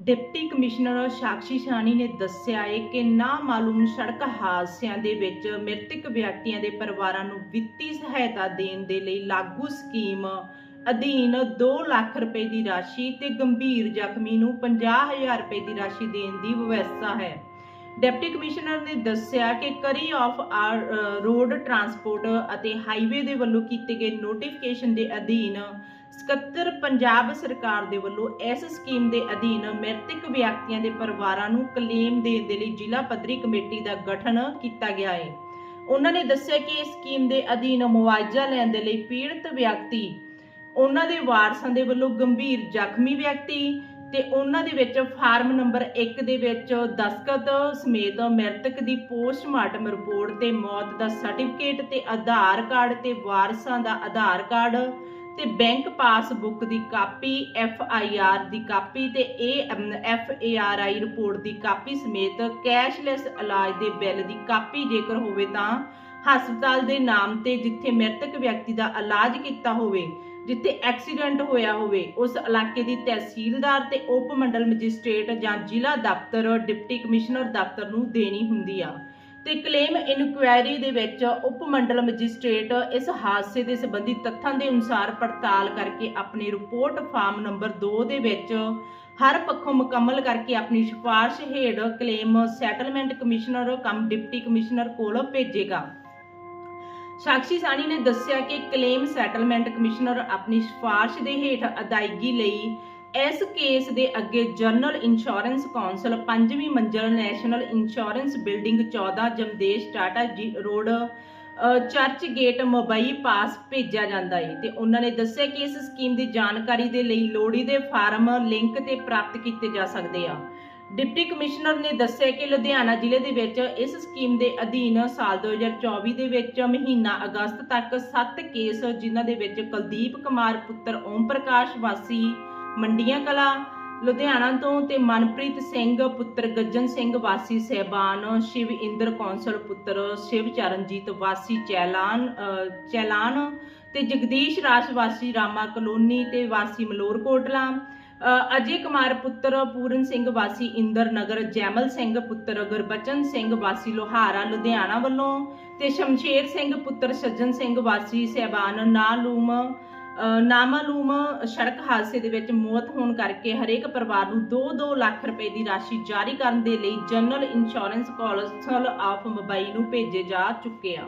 Deputy commissioner Sakshi ਸ਼ਾਨੀ ਨੇ ਦੱਸਿਆ ਹੈ ਕਿ ਨਾ ਮਾਲੂਮ ਸੜਕ ਹਾਦਸਿਆਂ ਦੇ ਵਿੱਚ ਮ੍ਰਿਤਕ ਵਿਅਕਤੀਆਂ ਦੇ ਪਰਿਵਾਰਾਂ ਨੂੰ ਵਿੱਤੀ ਸਹਾਇਤਾ ਦੇਣ ਦੇ ਲਈ ਲਾਗੂ ਸਕੀਮ ਅਧੀਨ 2 ਲੱਖ ਰੁਪਏ ਦੀ ਰਾਸ਼ੀ ਤੇ ਗੰਭੀਰ ਜ਼ਖਮੀ ਨੂੰ 50000 ਰੁਪਏ ਦੀ ਰਾਸ਼ੀ ਦੇਣ ਦੀ ਵਿਵਸਥਾ ਹੈ। ਡਿਪਟੀ ਕਮਿਸ਼ਨਰ ਨੇ ਦੱਸਿਆ ਕਿ ਕਰੀ ਆਫ ਰੋਡ ਟਰਾਂਸਪੋਰਟ ਅਤੇ ਹਾਈਵੇ ਦੇ ਵੱਲੋਂ ਕੀਤੇ ਗਏ ਨੋਟੀਫਿਕੇਸ਼ਨ ਦੇ ਅਧੀਨ ਸਕੱਤਰ ਪੰਜਾਬ ਸਰਕਾਰ ਦੇ ਵੱਲੋਂ ਇਸ ਸਕੀਮ ਦੇ ਅਧੀਨ ਮ੍ਰਿਤਕ ਵਿਅਕਤੀਆਂ ਦੇ ਪਰਿਵਾਰਾਂ ਨੂੰ ਕਲੇਮ ਦੇਣ ਦੇ ਲਈ ਜ਼ਿਲ੍ਹਾ ਪੱਧਰੀ ਕਮੇਟੀ ਦਾ ਗਠਨ ਕੀਤਾ ਗਿਆ ਹੈ। ਉਹਨਾਂ ਨੇ ਦੱਸਿਆ ਕਿ ਇਸ ਸਕੀਮ ਦੇ ਅਧੀਨ ਮੁਆਵਜ਼ਾ ਲੈਣ ਦੇ ਲਈ ਪੀੜਤ ਵਿਅਕਤੀ, ਉਹਨਾਂ ਦੇ ਵਾਰਸਾਂ ਦੇ ਵੱਲੋਂ ਗੰਭੀਰ ਜ਼ਖਮੀ ਵਿਅਕਤੀ ਤੇ ਉਹਨਾਂ ਦੇ ਵਿੱਚ ਫਾਰਮ ਨੰਬਰ 1 ਦੇ ਵਿੱਚ ਦਸਤਖਤ ਸਮੇਤ ਮ੍ਰਿਤਕ ਦੀ ਪੋਸਟਮਾਰਟਮ ਰਿਪੋਰਟ ਤੇ ਮੌਤ ਦਾ ਸਰਟੀਫਿਕੇਟ ਤੇ ਆਧਾਰ ਕਾਰਡ ਤੇ ਵਾਰਸਾਂ ਦਾ ਆਧਾਰ ਕਾਰਡ ਤੇ ਬੈਂਕ ਪਾਸਬੁੱਕ ਦੀ ਕਾਪੀ, ਐਫ ਆਈ ਆਰ ਦੀ ਕਾਪੀ ਤੇ A F A R I report the copy ਸਮੇਤ ਕੈਸ਼ਲੈਸ ਇਲਾਜ ਦੇ ਬਿੱਲ ਦੀ ਕਾਪੀ ਜੇਕਰ ਹੋਵੇ ਤਾਂ ਹਸਪਤਾਲ ਦੇ ਨਾਮ ਤੇ ਜਿੱਥੇ ਮ੍ਰਿਤਕ ਵਿਅਕਤੀ ਦਾ ਇਲਾਜ ਕੀਤਾ ਹੋਵੇ, ਜਿੱਥੇ ਐਕਸੀਡੈਂਟ ਹੋਇਆ ਹੋਵੇ, ਉਸ ਇਲਾਕੇ ਦੀ ਤਹਿਸੀਲਦਾਰ ਤੇ ਉਪ ਮੰਡਲ ਮੈਜਿਸਟ੍ਰੇਟ ਜਾਂ ਜ਼ਿਲ੍ਹਾ ਦਫ਼ਤਰ, ਡਿਪਟੀ ਕਮਿਸ਼ਨਰ ਦਫ਼ਤਰ ਨੂੰ ਦੇਣੀ ਹੁੰਦੀ ਆ। ਤੇ ਕਲੇਮ ਇਨਕੁਆਇਰੀ ਦੇ ਵਿੱਚ ਉਪ ਮੰਡਲ ਮੈਜਿਸਟ੍ਰੇਟ ਇਸ ਹਾਦਸੇ ਦੇ ਸੰਬੰਧੀ ਤੱਥਾਂ ਦੇ ਅਨੁਸਾਰ ਪੜਤਾਲ ਕਰਕੇ ਆਪਣੀ ਰਿਪੋਰਟ ਫਾਰਮ ਨੰਬਰ 2 ਦੇ ਵਿੱਚ ਹਰ ਪੱਖੋਂ ਮੁਕੰਮਲ ਕਰਕੇ ਆਪਣੀ ਸਿਫਾਰਿਸ਼ ਹੇਠ claim settlement commissioner cum deputy commissioner ਕੋਲ ਭੇਜੇਗਾ। ਸਾਕਸ਼ੀ ਸਾਨੀ ਨੇ ਦੱਸਿਆ ਕਿ ਕਲੇਮ ਸੈਟਲਮੈਂਟ ਕਮਿਸ਼ਨਰ ਆਪਣੀ ਸਿਫਾਰਿਸ਼ ਦੇ ਹੇਠ ਅਦਾਇਗੀ ਲਈ ਇਸ ਕੇਸ ਦੇ ਅੱਗੇ ਜਨਰਲ ਇੰਸ਼ੋਰੈਂਸ ਕੌਂਸਲ ਪੰਜਵੀਂ ਮੰਜ਼ਲ national insurance building 14 Jamshed Tata ji road Churchgate Mumbai ਪਾਸ ਭੇਜਿਆ ਜਾਂਦਾ ਹੈ ਤੇ ਉਹਨਾਂ ਨੇ ਦੱਸਿਆ ਕਿ ਇਸ ਸਕੀਮ ਦੀ ਜਾਣਕਾਰੀ ਦੇ ਲਈ ਲੋੜੀਂਦੇ ਫਾਰਮ ਲਿੰਕ ਤੇ ਪ੍ਰਾਪਤ ਕੀਤੇ ਜਾ ਸਕਦੇ ਆ। ਡਿਪਟੀ ਕਮਿਸ਼ਨਰ ਨੇ ਦੱਸਿਆ ਕਿ ਲੁਧਿਆਣਾ ਜ਼ਿਲ੍ਹੇ ਦੇ ਵਿੱਚ ਇਸ ਸਕੀਮ ਦੇ ਅਧੀਨ ਸਾਲ 2024 ਦੇ ਵਿੱਚ ਮਹੀਨਾ ਅਗਸਤ ਤੱਕ 7 ਕੇਸ ਜਿਨ੍ਹਾਂ ਦੇ ਵਿੱਚ ਕੁਲਦੀਪ ਕੁਮਾਰ ਪੁੱਤਰ ਓਮ ਪ੍ਰਕਾਸ਼ ਵਾਸੀ ਮੰਡੀਆਂ ਕਲਾ, ਲੁਧਿਆਣਾ ਤੋਂ ਤੇ ਮਨਪ੍ਰੀਤ ਸਿੰਘ, ਪੁੱਤਰ ਗੱਜਨ ਸਿੰਘ, ਵਾਸੀ ਸਹਿਬਾਨ, ਸ਼ਿਵ ਇੰਦਰ ਕੌਂਸਲ ਪੁੱਤਰ, ਸ਼ਿਵ ਚਰਨਜੀਤ, ਵਾਸੀ ਚੈਲਾਨ ਚੈਲਾਨ ਤੇ ਜਗਦੀਸ਼ ਰਾਜ, ਵਾਸੀ ਰਾਮਾ ਕਲੋਨੀ ਤੇ ਵਾਸੀ ਮਲੋਰਕੋਟਲਾ ਅਜੇ ਕੁਮਾਰ ਪੁੱਤਰ, ਪੂਰਨ ਸਿੰਘ, ਵਾਸੀ ਇੰਦਰ ਨਗਰ, ਜੈਮਲ ਸਿੰਘ, ਪੁੱਤਰ ਗੁਰਬਚਨ ਸਿੰਘ, ਵਾਸੀ ਲੋਹਾਰਾ ਲੁਧਿਆਣਾ ਵੱਲੋਂ ਤੇ ਸ਼ਮਸ਼ੇਰ ਸਿੰਘ, ਪੁੱਤਰ ਸੱਜਣ ਸਿੰਘ, ਵਾਸੀ ਸਹਿਬਾਨ, ਨਾਲੂਮ ਨਾਮਾਲੂਮ ਸੜਕ ਹਾਦਸੇ ਦੇ ਵਿੱਚ ਮੌਤ ਹੋਣ ਕਰਕੇ ਹਰੇਕ ਪਰਿਵਾਰ ਨੂੰ 2-2 ਲੱਖ ਰੁਪਏ ਦੀ ਰਾਸ਼ੀ ਜਾਰੀ ਕਰਨ ਦੇ ਲਈ general insurance council of Mumbai ਨੂੰ ਭੇਜੇ ਜਾ ਚੁੱਕੇ ਆ।